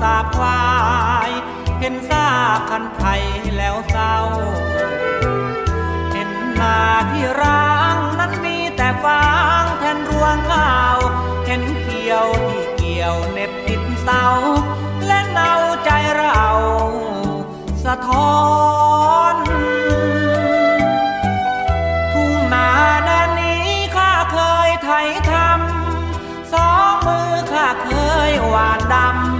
สาบควาย เห็นซากคันไทยแล้วเศร้า เห็นนาที่ร้างนั้นมีแต่ฟางแทนรวงข้าว เห็นเขียวที่เกี่ยวเน็บติดเศร้าและเนาใจเรา สะท้อนทุ่งนาด้านนี้ข้าเคยไถทำสองมือข้าเคยหวานดำ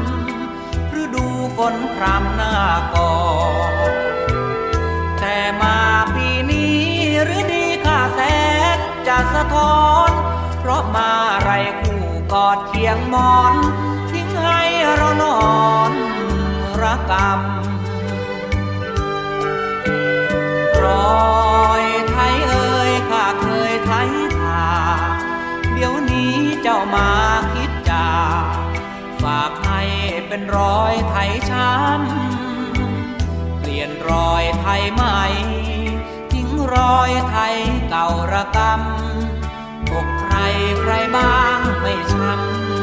ฝนพรำหน้าก่อแต่มาปีนี้หรือดีข้าแสนจะสะท้อน เพราะมาไรคู่กอดเคียงมอน ทิ้งให้เรานอนระกำรอยไทยเอ่ยข้าเคยไทยทาเดี๋ยวนี้เจ้ามา เป็นรอยไทยช้ำเปลี่ยนรอยไทยใหม่ ทิ้งรอยไทยเก่าระกำอกใครใครบ้างไม่ช้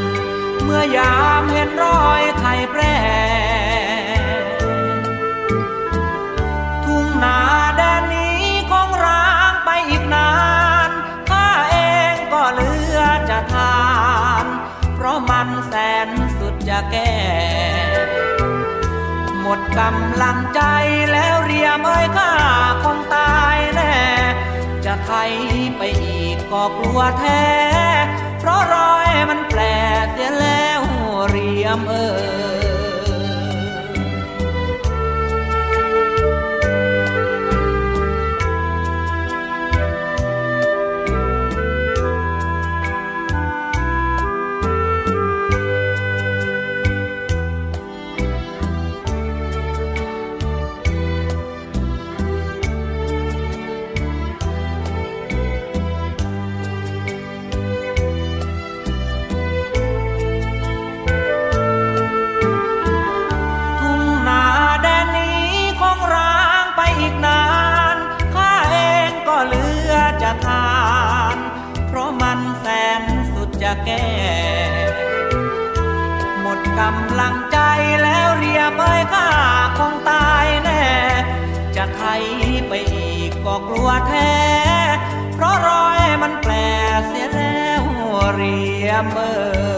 ำเมื่อยามเห็นรอยไทยแปรทุ่งนาแดนนี้คงร้างไปอีกนานข้าเองก็เหลือจะทาน เพราะมันแสน แก้หมดกำลังใจแล้วเรียมเอ้ยข้าคงตายแน่จะไทยไปอีกก็กลัวแท้ะแก้ หมดกำลังใจแล้วเรียบอยข้าคงตายแน่ จะไทยไปอีกก็กลัวแท้ เพราะรอยมันแปลเสียแล้วเรียมเออ